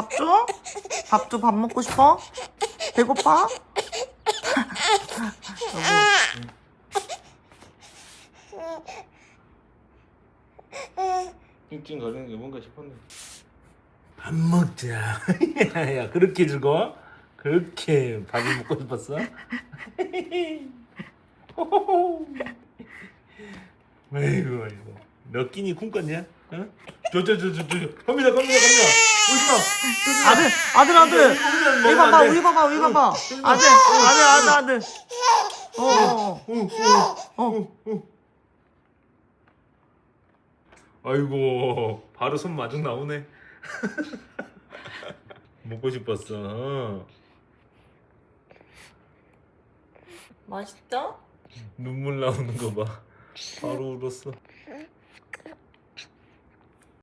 밥 줘? 밥 줘? 밥 먹고 싶어? 배고파? 찡찡거리는 게 뭔가 싶었네. 밥 먹자. 야 그렇게 즐거워? 그렇게 밥을 먹고 싶었어? 아이고 아이고 몇 끼니 꿈꿨냐? 어? 저 저 저 저 저 갑니다 갑니다 갑니다 오지마 아들, 아들, 아들. 우리 봐봐, 우리 봐봐, 우리 봐봐. 아들, 아들, 아들, 아들. 어, 어, 어. 아이고 바로 손 마중 나오네 먹고 싶었어 맛있다? 눈물 나오는 거봐 바로 울었어